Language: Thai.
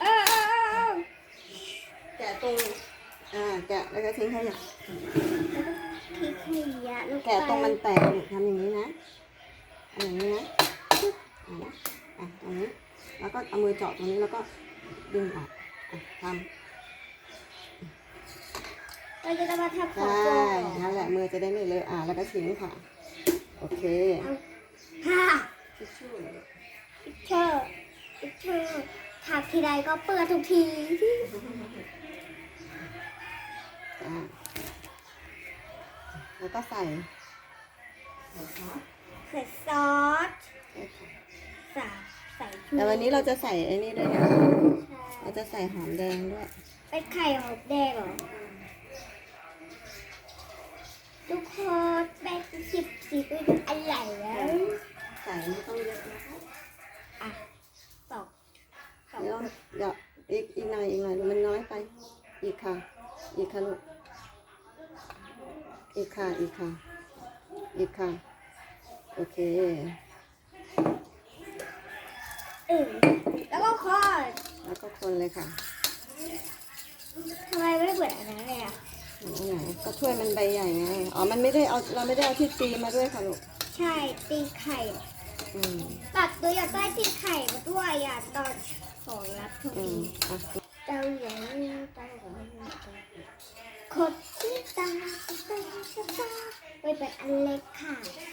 เออเออเออเออแกะตรงอ่าแกะแล้วก็ทิ้งขยะพริกขยะลงไปแกะตรงมันแตกลูกทำอย่างนี้นะทำอย่างนี้นะอะนะอะตรงนี้ แล้วก็เอามือเจาะตรงนี้แล้วก็ดึงออกอะทำเราจะมาทำของใช่ตัวนั่นแหละมือจะได้ไม่เลอะอะแล้วก็ทิ้งค่ะ โอเคค่ะ ร์ถักทีใดก็เปื้อนทุกทีอะแล้วก็ใส่ใส่ซอสใส่ซอสใช่ค่ะใส่ใส่แต่วันนี้เราจะใส่ไอ้นี่ด้วยนะใช่เราจะใส่หอมแดงด้วย เป็นไข่หอมแดงเหรอ ทุกคนแบ่งเป็นสิบสิบเป็นอะไรแล้ว ใส่ไม่ต้องเยอะนะคะ อะสองสอง เดี๋ยวเดี๋ยว อีกอีกหน่อยอีกหน่อยมันน้อยไป อีกค่ะ อีกค่ะลูก อีกค่ะ อีกค่ะ อีกค่ะ โอเคอืมแล้วก็คอดแล้วก็คนเลยค่ะทำไมไม่เหมือนอันนั้นเลยอะไหนไหนก็ถ้วยมันใบใหญ่ไง อ๋อ มันไม่ได้เอา เราไม่ได้เอาที่ตีมาด้วยค่ะลูก ใช่ ตีไข่อืม ตัดตัวอยากได้ตีไข่มาด้วยอะตอนของรับทุกอืที มอะ เจ้าหญิงเจ้าหญิงคนที่ตาตาตาตาไม่เป็นอันเล็กค่ะ